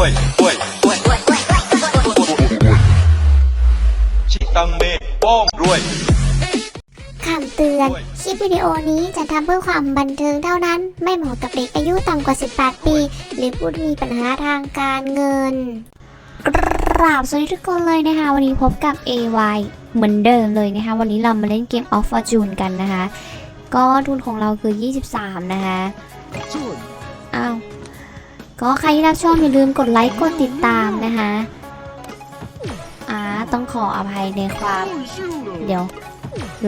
วยรวยชิตังเมป้องรวย คำเตือน คลิปวิดีโอนี้จะทำเพื่อความบันเทิงเท่านั้น ไม่เหมาะกับเด็กอายุต่ำกว่า 18 ปี หรือผู้ที่มีปัญหาทางการเงินกราบสวัสดีทุกคนเลยนะคะ วันนี้พบกับ AY เหมือนเดิมเลยนะคะ วันนี้เรามาเล่นเกม Off Fortune กันนะคะ ก็ทุนของเราคือ 23 นะคะ ก็ใครที่รับชมอย่าลืมกดไลค์กดติดตามนะคะอ่าต้องขออภัยในความ เดี๋ยว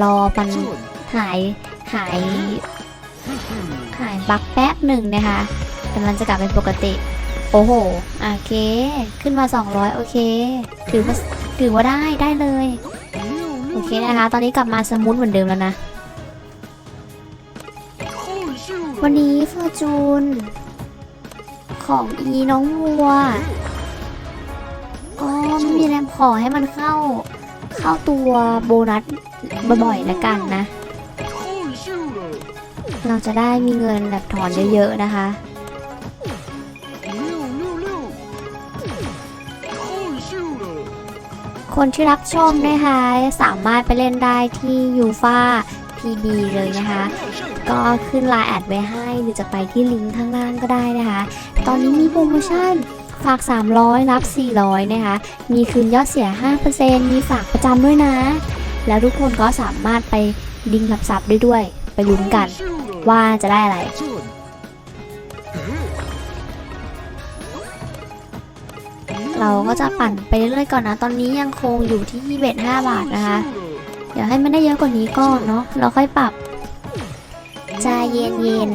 รอมันหายหายหายบักแป๊บหนึ่งนะคะแต่มันจะกลับเป็นปกติ โอ้โหโอเค ขึ้นมา 200 โอเค ถือว่าถือว่าได้ได้เลย โอเคนะคะ ตอนนี้กลับมาสมูทเหมือนเดิมแล้วนะ วันนี้ฟอร์จูน ของอีน้องวัว อ๋อไม่มีแรมขอให้มันเข้า เข้าตัวโบนัสบ่อยๆแล้วกันนะ เราจะได้มีเงินแบบถอนเยอะๆนะคะคนที่รับชมนะคะสามารถไปเล่นได้ที่ยูฟา PB เลยนะคะ ก็ขึ้นไลน์แอดไว้ให้หรือจะไปที่ลิงก์ข้างล่างก็ได้นะคะ ตอนนี้มีโปรโมชั่นฝาก 300 รับ 400 นะคะ มีคืนยอดเสีย 5%มีฝากประจำด้วยนะ แล้วทุกคนก็สามารถไปดิงรับทรัพย์ได้ด้วยไปลุ้นกันว่าจะได้อะไรเราก็จะปั่นไปเรื่อยๆก่อนนะ ตอนนี้ยังคงอยู่ที่เบ็ด5บาทนะคะ เดี๋ยวให้มันได้เยอะกว่านี้ก่อนเนาะเราค่อยปรับใจเย็นเย็น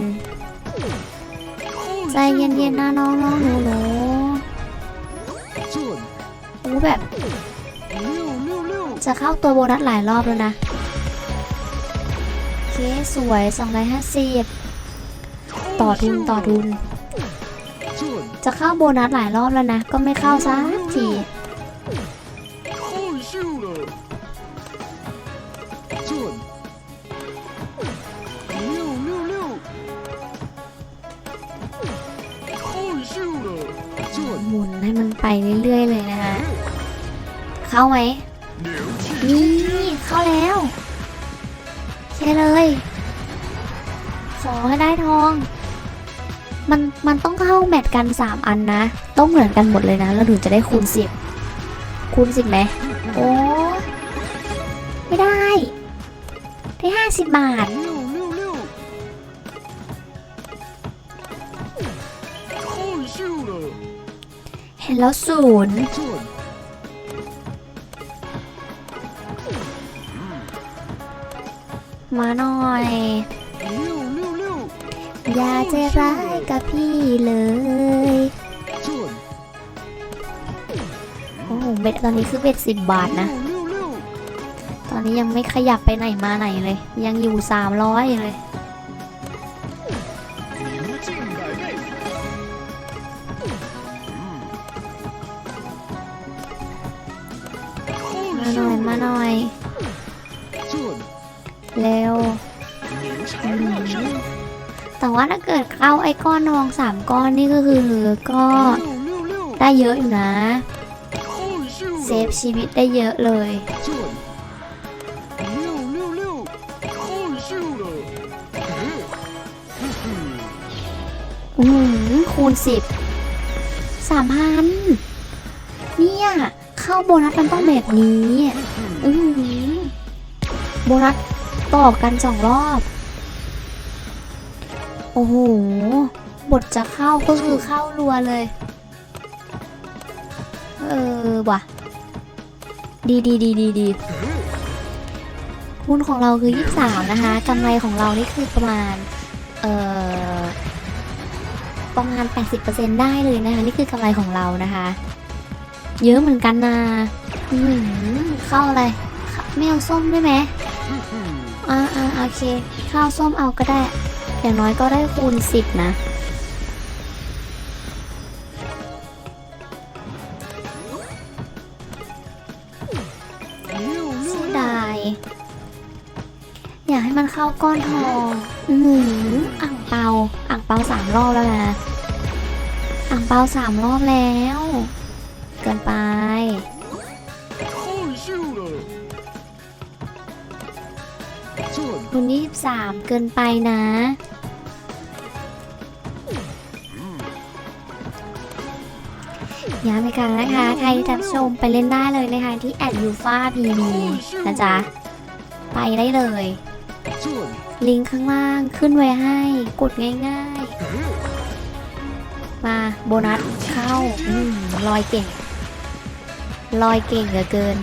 ๆใจเย็นเย็นนะน้องน้องหนูหนูโอ้แบบ จะเข้าตัวโบนัสหลายรอบแล้วนะเคสวย 250 ต่อทุนต่อทุน จะเข้าโบนัสหลายรอบแล้วนะ ก็ไม่เข้าสักที เรื่อยๆเลยนะคะ เข้าไหมนี่เข้าแล้วแค่เลยขอให้ได้ทอง มันมันต้องเข้าแมทกัน 3 อันนะ ต้องเหมือนกันหมดเลยนะ แล้วถึงจะได้คูณ 10 คูณ 10ไหมโอ้ไม่ได้ ได้ 50 บาท เห็นแล้วศูนย์มาหน่อยอย่าใจร้ายกับพี่เลย โอ้โหเบ็ดตอนนี้คือเบ็ดสิบบาทนะ ตอนนี้ยังไม่ขยับไปไหนมาไหนเลย ยังอยู่สามร้อยเลย หน่อย มาหน่อย เร็วอืมแต่ว่าถ้าเกิดเข้าไอ้ก้อนทองสามก้อนนี่ก็คือก็ได้เยอะอยู่นะ เซฟชีวิตได้เยอะเลยอืมคูณสิบสามพันเนี่ย เข้าโบนัสมันต้องแบบนี้อือโบนัสต่อกันสองรอบ โอ้โห บทจะเข้าก็คือเข้ารัวเลย เออว่ะ ดีดีดีดีดีหุ้นของเราคือ 23 นะคะกำไรของเรานี่คือประมาณ เอ่อประมาณ 80%ได้เลยนะคะ นี่คือกำไรของเรานะคะ เยอะเหมือนกันนะอืมเข้าอะไรเข้าไม่เอาส้มได้ไหมอ่าอ่าโอเค ข้าวส้มเอาก็ได้ อย่างน้อยก็ได้คูณสิบนะเสียดายอยากให้มันเข้าก้อนทองอือหืออ่างเปาอ่างเปาสามรอบแล้วนะอ่างเปาสามรอบแล้วเินไป คุณยี่สามเกินไปนะ ย้ำอีกครั้งนะคะ ใครจะชมไปเล่นได้เลยนะคะ ที่แอดยูฟาพีมีนะจ๊ะ ไปได้เลย ลิงข้างล่างขึ้นไว้ให้ กดง่ายๆ มาโบนัสเข้าลอยเก่ง ลอยเก่งเหลือเกิน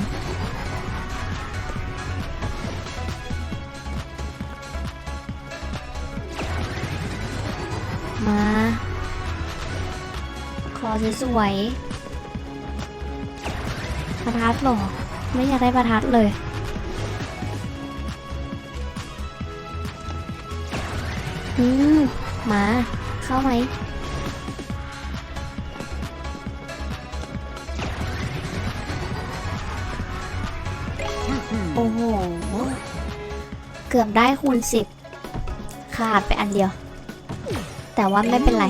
มา ขอสวยๆประทัดหรอ ไม่อยากได้ประทัดเลยอืมมา เข้าไหม กือบได้คูณสิบขาดไปอันเดียว แต่ว่าไม่เป็นไร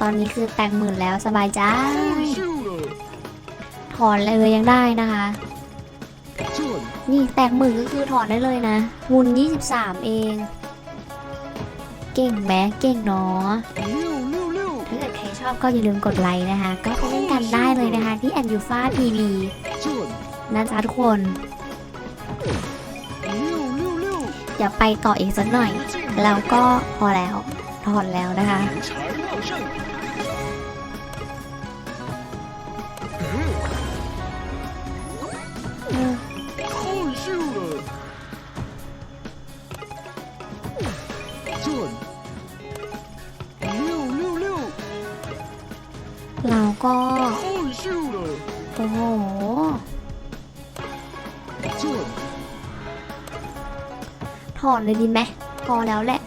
ตอนนี้คือแตงหมื่นแล้วสบายจ้าถอนเลยยังได้นะคะ นี่แตงหมื่นก็คือถอนได้เลยนะวุน23 เอง เก่งแม้เก่งเนาะถ้าเกิดใครชอบก็อย่าลืมกดไลค์นะคะ ก็ไปเล่นกันได้เลยนะคะที่แอนยูฟาทีวีนะจ๊ะทุกคน อย่าไปต่ออีกสักหน่อย แล้วก็พอแล้วถอนแล้วนะคะเราก็ โอ้โห พอเลยดีไหมพอแล้วแหละ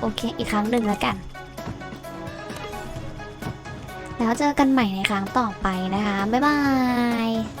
โอเค อีกครั้งหนึ่งแล้วกัน แล้วเจอกันใหม่ในครั้งต่อไปนะคะ บ๊ายบาย